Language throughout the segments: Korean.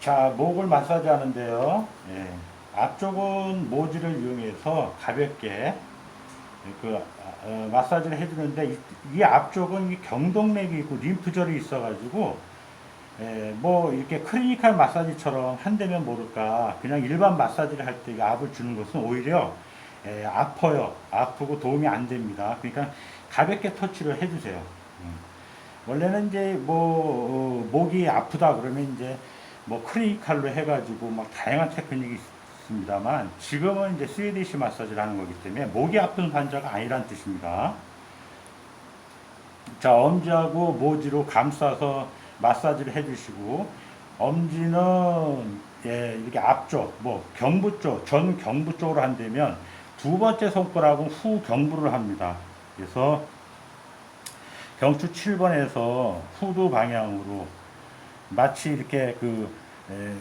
자, 목을 마사지 하는데요. 예. 앞쪽은 모지를 이용해서 가볍게 그 어, 마사지를 해주는데 이, 이 앞쪽은 이 경동맥이 있고 림프절이 있어가지고 예, 뭐 이렇게 클리니컬 마사지처럼 한다면 모를까 그냥 일반 마사지를 할 때 압을 주는 것은 오히려 예, 아파요. 아프고 도움이 안 됩니다. 그러니까 가볍게 터치를 해주세요. 음. 원래는 이제 뭐 어, 목이 아프다 그러면 이제 뭐 크리니칼로 해가지고 막 다양한 테크닉이 있습니다만 지금은 이제 스웨디시 마사지를 하는 거기 때문에 목이 아픈 환자가 아니란 뜻입니다. 자 엄지하고 모지로 감싸서 마사지를 해주시고 엄지는 예, 이렇게 앞쪽 뭐 경부 쪽, 전 경부 쪽으로 한다면 두 번째 손가락은 후 경부를 합니다. 그래서 경추 7번에서 후두 방향으로 마치 이렇게 그 에,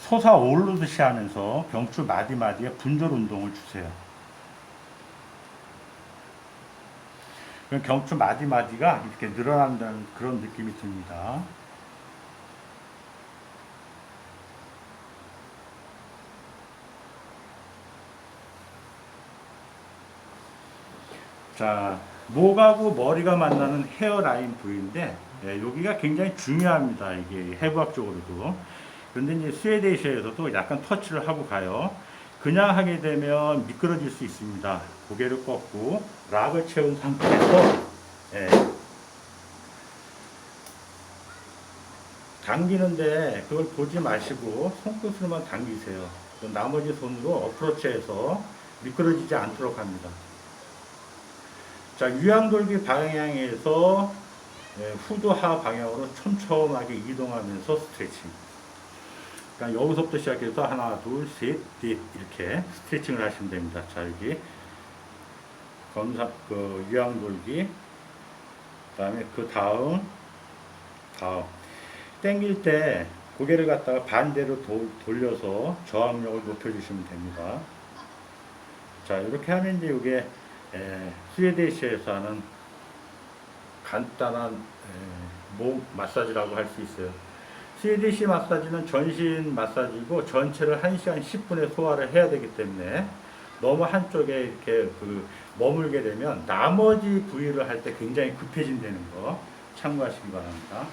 솟아오르듯이 하면서 경추 마디마디에 분절 운동을 주세요. 그럼 경추 마디마디가 이렇게 늘어난다는 그런 느낌이 듭니다. 자, 목하고 머리가 만나는 헤어라인 부위인데 예, 여기가 굉장히 중요합니다. 이게 해부학적으로도. 그런데 이제 스웨데이시아에서도 약간 터치를 하고 가요. 그냥 하게 되면 미끄러질 수 있습니다. 고개를 꺾고 락을 채운 상태에서 예, 당기는데 그걸 보지 마시고 손끝으로만 당기세요. 그 나머지 손으로 어프로치해서 미끄러지지 않도록 합니다. 자, 유양돌기 방향에서 예, 후두하 방향으로 촘촘하게 이동하면서 스트레칭. 그러니까 여기서부터 시작해서 하나, 둘, 셋, 넷 이렇게 스트레칭을 하시면 됩니다. 자, 여기 검사, 그 유양돌기, 그다음에 그 다음, 다음. 당길 때 고개를 갖다가 반대로 도- 돌려서 저항력을 높여주시면 됩니다. 자, 이렇게 하면 이제 이게 에, 스웨데시에서 하는 간단한 에, 목 마사지라고 할 수 있어요. 스웨디시 마사지는 전신 마사지고 전체를 1시간 10분에 소화를 해야 되기 때문에 너무 한쪽에 이렇게 그 머물게 되면 나머지 부위를 할 때 굉장히 급해진다는 거 참고하시기 바랍니다.